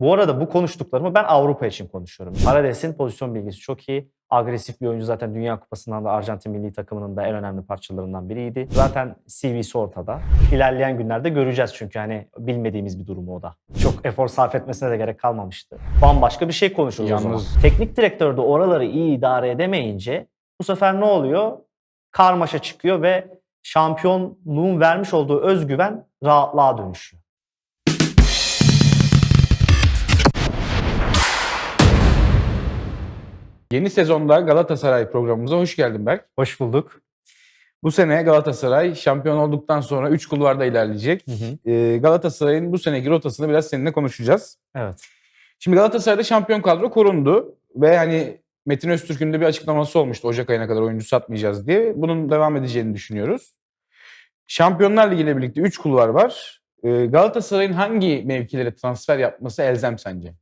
Bu arada bu konuştuklarımı ben Avrupa için konuşuyorum. Parades'in pozisyon bilgisi çok iyi. Agresif bir oyuncu zaten Dünya Kupası'ndan da Arjantin milli takımının da en önemli parçalarından biriydi. Zaten CV'si ortada. İlerleyen günlerde göreceğiz çünkü hani bilmediğimiz bir durumu o da. Çok efor sarf etmesine de gerek kalmamıştı. Bambaşka bir şey konuşuruz o zaman. Yalnız- Teknik direktör de oraları iyi idare edemeyince bu sefer ne oluyor? Karmaşa çıkıyor ve şampiyonluğun vermiş olduğu özgüven rahatlığa dönüşüyor. Yeni sezonda Galatasaray programımıza hoş geldin Berk. Hoş bulduk. Bu sene Galatasaray şampiyon olduktan sonra 3 kulvarda ilerleyecek. Ee, Galatasaray'ın bu seneki rotasını biraz seninle konuşacağız. Evet. Şimdi Galatasaray'da şampiyon kadro korundu ve hani Metin Öztürk'ün de bir açıklaması olmuştu Ocak ayına kadar oyuncu satmayacağız diye. Bunun devam edeceğini düşünüyoruz. Şampiyonlar Ligi ile birlikte 3 kulvar var. Ee, Galatasaray'ın hangi mevkilere transfer yapması elzem sence?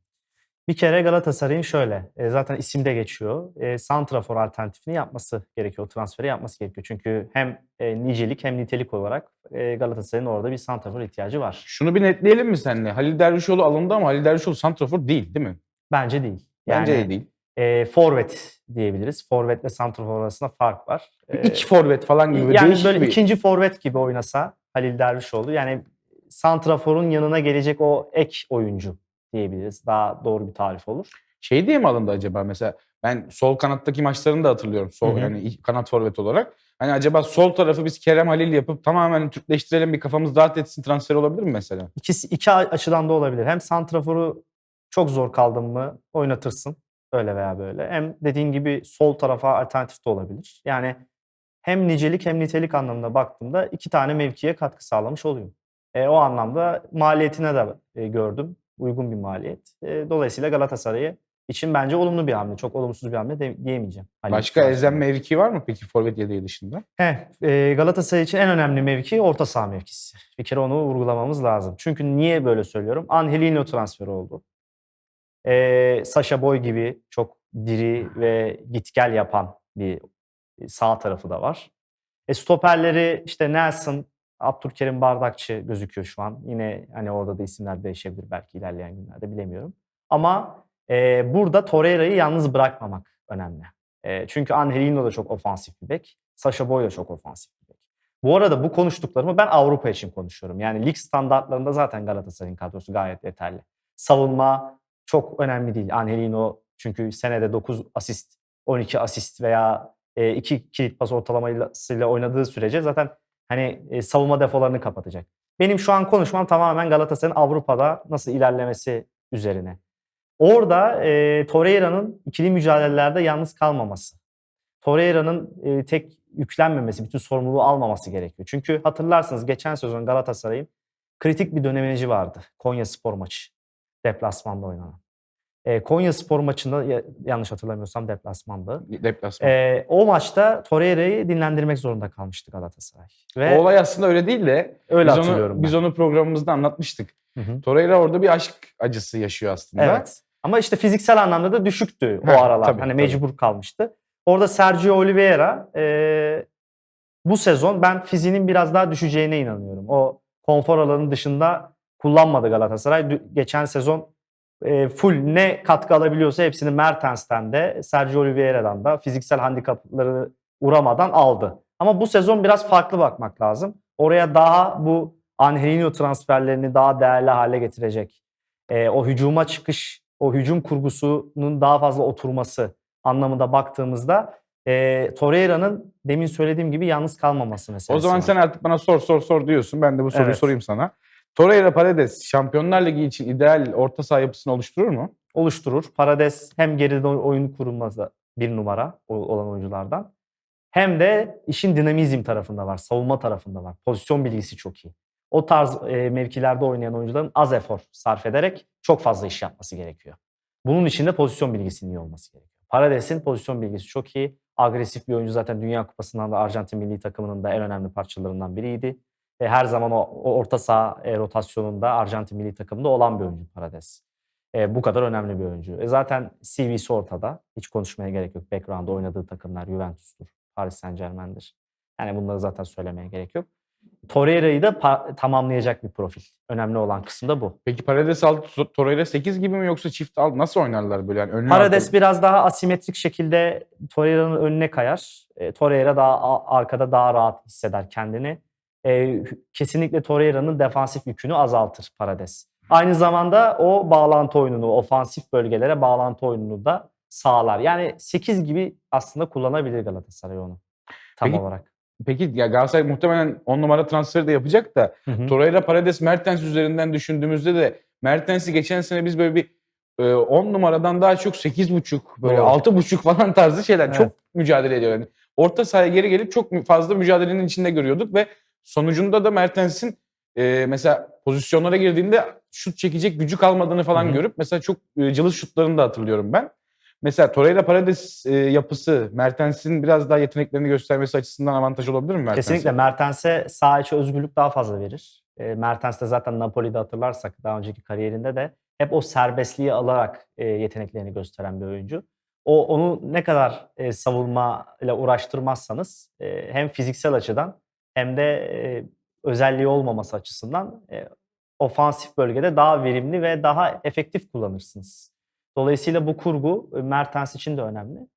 Bir kere Galatasaray'ın şöyle, e, zaten isimde geçiyor. E, Santrafor alternatifini yapması gerekiyor, transferi yapması gerekiyor. Çünkü hem e, nicelik hem nitelik olarak e, Galatasaray'ın orada bir santrafor ihtiyacı var. Şunu bir netleyelim mi seninle? Halil Dervişoğlu alındı ama Halil Dervişoğlu santrafor değil değil mi? Bence değil. Bence Yani, de değil. E, forvet diyebiliriz. Forvetle santrafor arasında fark var. E, İç forvet falan gibi yani böyle bir... ikinci forvet gibi oynasa Halil Dervişoğlu yani santraforun yanına gelecek o ek oyuncu diyebiliriz. Daha doğru bir tarif olur. Şey diye mi alındı acaba mesela? Ben sol kanattaki maçlarını da hatırlıyorum. Sol yani kanat forvet olarak. Hani acaba sol tarafı biz Kerem Halil yapıp tamamen Türkleştirelim bir kafamız rahat etsin transfer olabilir mi mesela? İkisi iki açıdan da olabilir. Hem santraforu çok zor kaldın mı oynatırsın öyle veya böyle. Hem dediğin gibi sol tarafa alternatif de olabilir. Yani hem nicelik hem nitelik anlamında baktığımda iki tane mevkiye katkı sağlamış oluyor. E, o anlamda maliyetine de e, gördüm. Uygun bir maliyet. E, dolayısıyla Galatasaray'ı için bence olumlu bir hamle. Çok olumsuz bir hamle de, diyemeyeceğim. Halil Başka elzem mevki var mı peki forvet yedeği dışında? Heh, e, Galatasaray için en önemli mevki orta saha mevkisi. Bir kere onu vurgulamamız lazım. Çünkü niye böyle söylüyorum? Angelino transferi oldu. E, Sasha Boy gibi çok diri ve git gel yapan bir sağ tarafı da var. E, stoperleri işte Nelson, Abdülkerim Bardakçı gözüküyor şu an. Yine hani orada da isimler değişebilir belki ilerleyen günlerde bilemiyorum. Ama e, burada Torreira'yı yalnız bırakmamak önemli. E, çünkü Angelino da çok ofansif bir bek. Sasha Boy da çok ofansif bir bek. Bu arada bu konuştuklarımı ben Avrupa için konuşuyorum. Yani lig standartlarında zaten Galatasaray'ın kadrosu gayet yeterli. Savunma çok önemli değil. Angelino çünkü senede 9 asist, 12 asist veya 2 kilit pas ortalamasıyla oynadığı sürece zaten hani e, savunma defolarını kapatacak. Benim şu an konuşmam tamamen Galatasaray'ın Avrupa'da nasıl ilerlemesi üzerine. Orada e, Torreira'nın ikili mücadelelerde yalnız kalmaması. Torreira'nın e, tek yüklenmemesi, bütün sorumluluğu almaması gerekiyor. Çünkü hatırlarsınız geçen sezon Galatasaray'ın kritik bir dönemeci vardı. Konya Spor maçı. Deplasmanda oynanan. E, Konya Spor maçında ya- yanlış hatırlamıyorsam deplasmanda. Deplasman. E, o maçta Torreira'yı dinlendirmek zorunda kalmıştı Galatasaray. Ve o olay aslında öyle değil de öyle biz hatırlıyorum onu, biz onu programımızda anlatmıştık. Hı hı. Torreira orada bir aşk acısı yaşıyor aslında. Evet. Ama işte fiziksel anlamda da düşüktü o Heh, aralar. tabii, hani tabii. mecbur kalmıştı. Orada Sergio Oliveira e, bu sezon ben fiziğinin biraz daha düşeceğine inanıyorum. O konfor alanının dışında kullanmadı Galatasaray. Geçen sezon e, full ne katkı alabiliyorsa hepsini Mertens'ten de Sergio Oliveira'dan da fiziksel handikapları uğramadan aldı. Ama bu sezon biraz farklı bakmak lazım. Oraya daha bu Angelino transferlerini daha değerli hale getirecek. E, o hücuma çıkış, o hücum kurgusunun daha fazla oturması anlamında baktığımızda e, Torreira'nın demin söylediğim gibi yalnız kalmaması meselesi O zaman var. sen artık bana sor sor sor diyorsun. Ben de bu soruyu Evet. sorayım sana. Torreira Paredes Şampiyonlar Ligi için ideal orta saha yapısını oluşturur mu? oluşturur. Parades hem geride oy- oyun kurulmazda bir numara olan oyunculardan hem de işin dinamizm tarafında var, savunma tarafında var. Pozisyon bilgisi çok iyi. O tarz e, mevkilerde oynayan oyuncuların az efor sarf ederek çok fazla iş yapması gerekiyor. Bunun için de pozisyon bilgisinin iyi olması gerekiyor. Parades'in pozisyon bilgisi çok iyi. Agresif bir oyuncu zaten Dünya Kupası'ndan da Arjantin milli takımının da en önemli parçalarından biriydi. E, her zaman o, o orta saha e, rotasyonunda Arjantin milli takımında olan bir oyuncu Parades. E, bu kadar önemli bir oyuncu. E, zaten CV'si ortada. Hiç konuşmaya gerek yok. Background'da oynadığı takımlar Juventus'tur, Paris Saint Germain'dir. Yani bunları zaten söylemeye gerek yok. Torreira'yı da tamamlayacak bir profil. Önemli olan kısım da bu. Peki Paredes 6, Torreira 8 gibi mi yoksa çift alt nasıl oynarlar böyle yani? Önlü Paredes arkalı? biraz daha asimetrik şekilde Torreira'nın önüne kayar. E, Torreira daha arkada daha rahat hisseder kendini. E, kesinlikle Torreira'nın defansif yükünü azaltır Paredes. Aynı zamanda o bağlantı oyununu, ofansif bölgelere bağlantı oyununu da sağlar. Yani 8 gibi aslında kullanabilir Galatasaray onu tam Peki, olarak. Peki ya Galatasaray muhtemelen 10 numara transferi de yapacak da Hı hı. Torreira, Paredes, Mertens üzerinden düşündüğümüzde de Mertens'i geçen sene biz böyle bir e, 10 numaradan daha çok 8.5 böyle Doğru. 6.5 falan tarzı şeyler Evet. çok mücadele ediyor. Yani orta sahaya geri gelip çok fazla mücadelenin içinde görüyorduk ve sonucunda da Mertens'in e, mesela pozisyonlara girdiğinde şut çekecek gücü kalmadığını falan Hı hı. görüp mesela çok e, cılız şutlarını da hatırlıyorum ben. Mesela Torreira Paredes e, yapısı Mertens'in biraz daha yeteneklerini göstermesi açısından avantaj olabilir mi Mertens'e? Kesinlikle Mertens'e sağ içi özgürlük daha fazla verir. E, Mertens de zaten Napoli'de hatırlarsak daha önceki kariyerinde de hep o serbestliği alarak e, yeteneklerini gösteren bir oyuncu. O onu ne kadar e, savunma ile uğraştırmazsanız e, hem fiziksel açıdan hem de e, özelliği olmaması açısından e, ofansif bölgede daha verimli ve daha efektif kullanırsınız. Dolayısıyla bu kurgu e, Mertens için de önemli.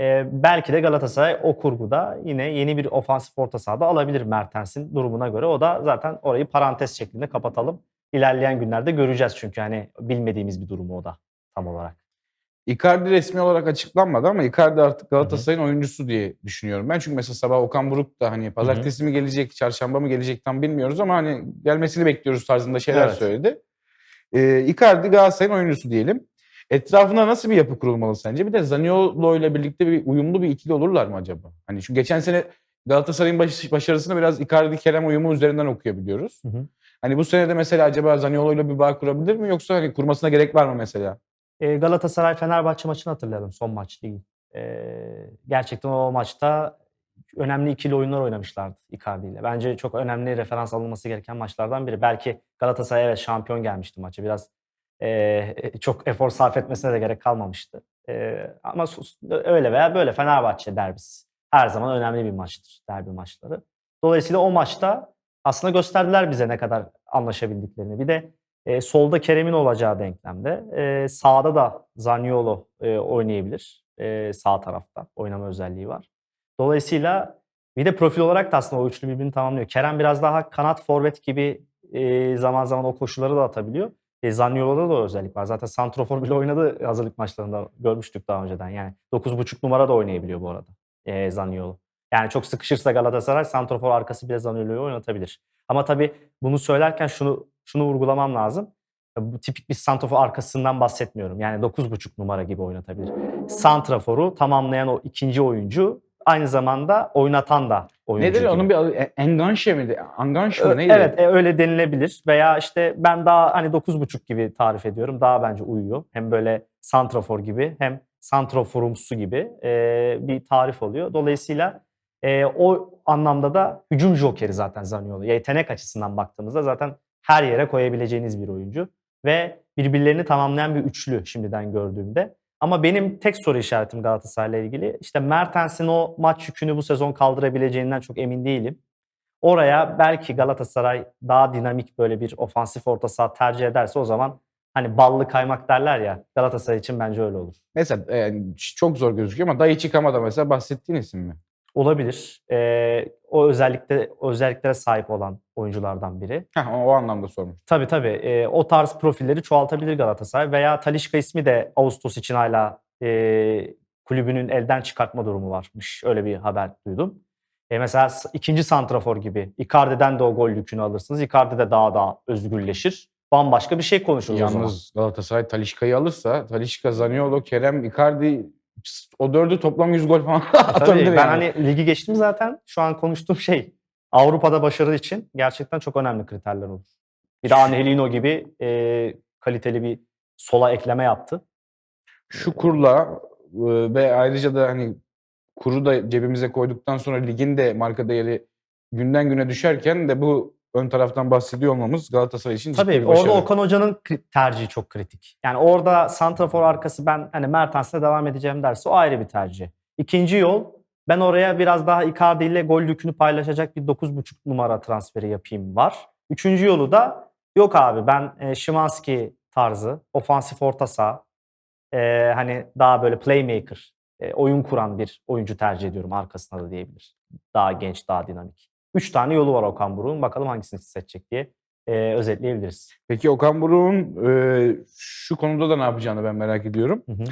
Ee, belki de Galatasaray o kurguda yine yeni bir ofansif orta sahada alabilir Mertens'in durumuna göre. O da zaten orayı parantez şeklinde kapatalım. İlerleyen günlerde göreceğiz çünkü hani bilmediğimiz bir durumu o da tam olarak. Icardi resmi olarak açıklanmadı ama Icardi artık Galatasaray'ın oyuncusu diye düşünüyorum ben. Çünkü mesela sabah Okan Buruk da hani pazartesi mi gelecek, çarşamba mı gelecek tam bilmiyoruz ama hani gelmesini bekliyoruz tarzında şeyler Evet. söyledi. Ee, Icardi Galatasaray'ın oyuncusu diyelim. Etrafına nasıl bir yapı kurulmalı sence? Bir de Zaniolo ile birlikte bir uyumlu bir ikili olurlar mı acaba? Hani çünkü geçen sene Galatasaray'ın baş- başarısını biraz Icardi Kerem uyumu üzerinden okuyabiliyoruz. Hı hı. Hani bu sene de mesela acaba Zaniolo ile bir bağ kurabilir mi yoksa hani kurmasına gerek var mı mesela? Ee, Galatasaray Fenerbahçe maçını hatırlayalım son maç değil. Ee, gerçekten o maçta önemli ikili oyunlar oynamışlardı Icardi ile. Bence çok önemli referans alınması gereken maçlardan biri. Belki Galatasaray evet şampiyon gelmişti maça. Biraz e, çok efor sarf etmesine de gerek kalmamıştı. E, ama öyle veya böyle Fenerbahçe derbisi her zaman önemli bir maçtır derbi maçları. Dolayısıyla o maçta aslında gösterdiler bize ne kadar anlaşabildiklerini. Bir de e, solda Kerem'in olacağı denklemde. E, sağda da Zaniolo e, oynayabilir. E, sağ tarafta oynama özelliği var. Dolayısıyla bir de profil olarak da aslında o üçlü birbirini tamamlıyor. Kerem biraz daha kanat forvet gibi e, zaman zaman o koşuları da atabiliyor. E, Zaniolo'da da o özellik var. Zaten Santrofor bile oynadı hazırlık maçlarında görmüştük daha önceden. Yani 9.5 numara da oynayabiliyor bu arada e, Zaniolo. Yani çok sıkışırsa Galatasaray Santrofor arkası bile Zaniolo'yu oynatabilir. Ama tabii bunu söylerken şunu şunu vurgulamam lazım. Bu tipik bir santrafor arkasından bahsetmiyorum. Yani 9.5 numara gibi oynatabilir. Santraforu tamamlayan o ikinci oyuncu aynı zamanda oynatan da oyuncu Nedir gibi. onun bir adı? E- Enganşe miydi? Anganşe mi neydi? Evet e, öyle denilebilir veya işte ben daha hani 9.5 gibi tarif ediyorum. Daha bence uyuyor. Hem böyle santrafor gibi hem santraforumsu gibi e, bir tarif oluyor. Dolayısıyla e, o anlamda da hücum jokeri zaten Zaniolo. Yetenek açısından baktığımızda zaten her yere koyabileceğiniz bir oyuncu. Ve birbirlerini tamamlayan bir üçlü şimdiden gördüğümde. Ama benim tek soru işaretim Galatasaray'la ilgili. İşte Mertens'in o maç yükünü bu sezon kaldırabileceğinden çok emin değilim. Oraya belki Galatasaray daha dinamik böyle bir ofansif orta saha tercih ederse o zaman hani ballı kaymak derler ya Galatasaray için bence öyle olur. Mesela yani çok zor gözüküyor ama Daichi Kamada mesela bahsettiğin isim mi? Olabilir. Ee, o özellikle o özelliklere sahip olan oyunculardan biri. Heh, o, anlamda sormuş. Tabii tabii. Ee, o tarz profilleri çoğaltabilir Galatasaray veya Talişka ismi de Ağustos için hala e, kulübünün elden çıkartma durumu varmış. Öyle bir haber duydum. E, mesela ikinci santrafor gibi Icardi'den de o gol yükünü alırsınız. Icardi de daha da özgürleşir. Bambaşka bir şey konuşuruz o zaman. Yalnız Galatasaray Talişka'yı alırsa Talişka, Zaniolo, Kerem, Icardi o dördü toplam 100 gol falan E, atabilir Tabii ben yani. hani ligi geçtim zaten. Şu an konuştuğum şey Avrupa'da başarı için gerçekten çok önemli kriterler olur. Bir de Angelino gibi e, kaliteli bir sola ekleme yaptı. Şu kurla e, ve ayrıca da hani kuru da cebimize koyduktan sonra ligin de marka değeri günden güne düşerken de bu ön taraftan bahsediyor olmamız Galatasaray için ciddi Tabii bir orada başarı. Okan Hoca'nın tercihi çok kritik. Yani orada santrafor arkası ben hani Mertens'le devam edeceğim derse o ayrı bir tercih. İkinci yol Ben oraya biraz daha Icardi ile gol yükünü paylaşacak bir 9.5 numara transferi yapayım var. Üçüncü yolu da yok abi ben e, Szymanski tarzı ofansif orta saha e, hani daha böyle playmaker e, oyun kuran bir oyuncu tercih ediyorum arkasına da diyebilir. Daha genç daha dinamik. Üç tane yolu var Okan Buruk'un bakalım hangisini seçecek diye e, özetleyebiliriz. Peki Okan Buruk'un e, şu konuda da ne yapacağını ben merak ediyorum. Hı hı.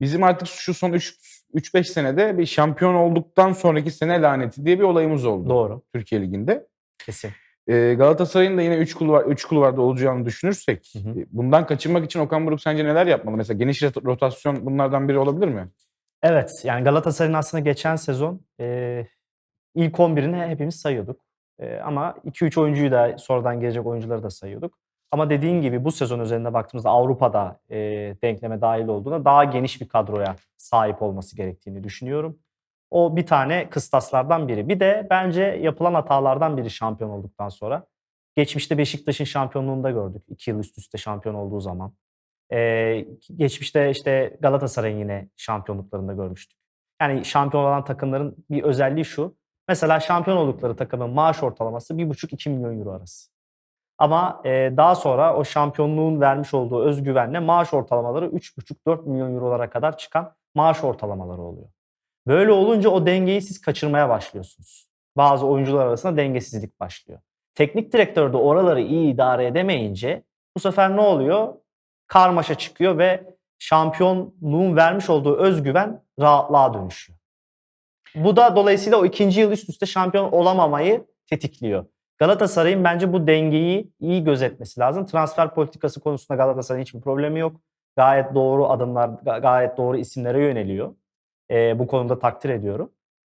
Bizim artık şu son 3-5 senede bir şampiyon olduktan sonraki sene laneti diye bir olayımız oldu Doğru Türkiye Ligi'nde. kesin. E, Galatasaray'ın da yine 3 kulvar, üç kulvarda olacağını düşünürsek Hı hı. bundan kaçınmak için Okan Buruk sence neler yapmalı? Mesela geniş rot- rotasyon bunlardan biri olabilir mi? Evet yani Galatasaray'ın aslında geçen sezon e, ilk 11'ini hepimiz sayıyorduk. E, ama 2-3 oyuncuyu da sonradan gelecek oyuncuları da sayıyorduk. Ama dediğin gibi bu sezon üzerinde baktığımızda Avrupa'da e, denkleme dahil olduğunda daha geniş bir kadroya sahip olması gerektiğini düşünüyorum. O bir tane kıstaslardan biri. Bir de bence yapılan hatalardan biri şampiyon olduktan sonra. Geçmişte Beşiktaş'ın şampiyonluğunda gördük. iki yıl üst üste şampiyon olduğu zaman. Ee, geçmişte işte Galatasaray'ın yine şampiyonluklarında görmüştük. Yani şampiyon olan takımların bir özelliği şu. Mesela şampiyon oldukları takımın maaş ortalaması 1,5-2 milyon euro arası. Ama e, daha sonra o şampiyonluğun vermiş olduğu özgüvenle maaş ortalamaları 3,5-4 milyon eurolara kadar çıkan maaş ortalamaları oluyor. Böyle olunca o dengeyi siz kaçırmaya başlıyorsunuz. Bazı oyuncular arasında dengesizlik başlıyor. Teknik direktör de oraları iyi idare edemeyince bu sefer ne oluyor? Karmaşa çıkıyor ve şampiyonluğun vermiş olduğu özgüven rahatlığa dönüşüyor. Bu da dolayısıyla o ikinci yıl üst üste şampiyon olamamayı tetikliyor. Galatasaray'ın bence bu dengeyi iyi gözetmesi lazım. Transfer politikası konusunda Galatasaray'ın hiçbir problemi yok. Gayet doğru adımlar, ga- gayet doğru isimlere yöneliyor. Ee, bu konuda takdir ediyorum.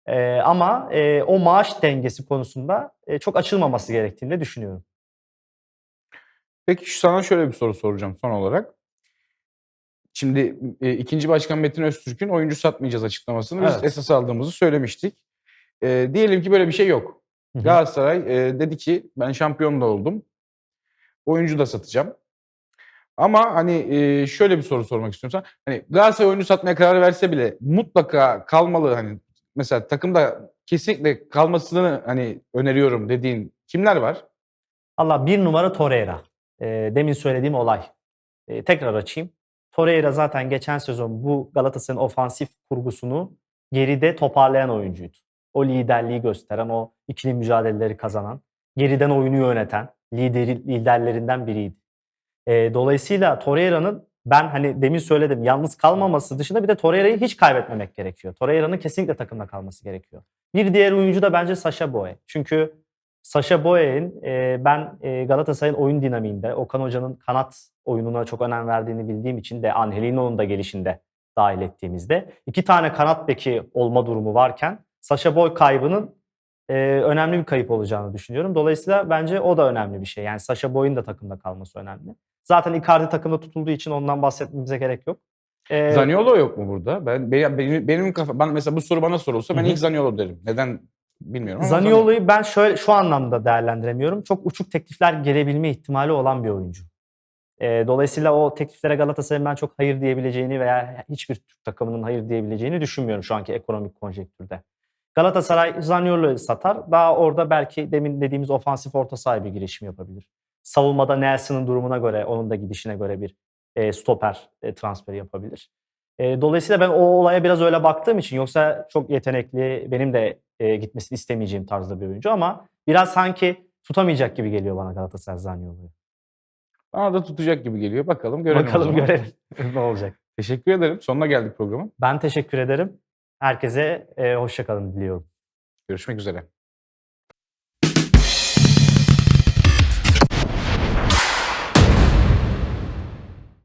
Ee, ama e, o maaş dengesi konusunda e, çok açılmaması gerektiğini de düşünüyorum. Peki sana şöyle bir soru soracağım son olarak. Şimdi e, ikinci başkan Metin Öztürk'ün oyuncu satmayacağız açıklamasını biz Evet. esas aldığımızı söylemiştik. E, diyelim ki böyle bir şey yok. Hı hı. Galatasaray e, dedi ki ben şampiyon da oldum. Oyuncu da satacağım. Ama hani e, şöyle bir soru sormak istiyorum sana. Hani Galatasaray oyuncu satmaya karar verse bile mutlaka kalmalı hani mesela takımda kesinlikle kalmasını hani öneriyorum dediğin kimler var? Allah bir numara Torreira. Ee, demin söylediğim olay. Ee, tekrar açayım. Torreira zaten geçen sezon bu Galatasaray'ın ofansif kurgusunu geride toparlayan oyuncuydu. O liderliği gösteren, o ikili mücadeleleri kazanan, geriden oyunu yöneten lideri, liderlerinden biriydi. Ee, dolayısıyla Torreira'nın ben hani demin söyledim yalnız kalmaması dışında bir de Torreira'yı hiç kaybetmemek gerekiyor. Torreira'nın kesinlikle takımda kalması gerekiyor. Bir diğer oyuncu da bence Sasha Boye. Çünkü Sasha Boye'nin e, ben e, Galatasaray'ın oyun dinamiğinde Okan Hoca'nın kanat oyununa çok önem verdiğini bildiğim için de Angelino'nun da gelişinde dahil ettiğimizde iki tane kanat beki olma durumu varken Sasha Boy kaybının e, önemli bir kayıp olacağını düşünüyorum. Dolayısıyla bence o da önemli bir şey. Yani Sasha Boy'un da takımda kalması önemli. Zaten Icardi takımda tutulduğu için ondan bahsetmemize gerek yok. E, Zaniolo yok mu burada? Ben benim benim, kafa ben mesela bu soru bana sorulsa ben hı. ilk Zaniolo derim. Neden bilmiyorum Zaniolo'yu ben şöyle şu anlamda değerlendiremiyorum. Çok uçuk teklifler gelebilme ihtimali olan bir oyuncu. Ee, dolayısıyla o tekliflere Galatasaray'ın ben çok hayır diyebileceğini veya hiçbir Türk takımının hayır diyebileceğini düşünmüyorum şu anki ekonomik konjektürde. Galatasaray Zaniolo'yu satar. Daha orada belki demin dediğimiz ofansif orta sahibi girişim yapabilir. Savunmada Nelson'ın durumuna göre, onun da gidişine göre bir e, stoper e, transferi yapabilir. E, dolayısıyla ben o olaya biraz öyle baktığım için yoksa çok yetenekli, benim de e, gitmesini istemeyeceğim tarzda bir oyuncu ama biraz sanki tutamayacak gibi geliyor bana Galatasaray Zaniolo'yu. Bana da tutacak gibi geliyor. Bakalım görelim. Bakalım görelim ne olacak. Teşekkür ederim. Sonuna geldik programın. Ben teşekkür ederim. Herkese e, hoşça kalın diliyorum. Görüşmek üzere.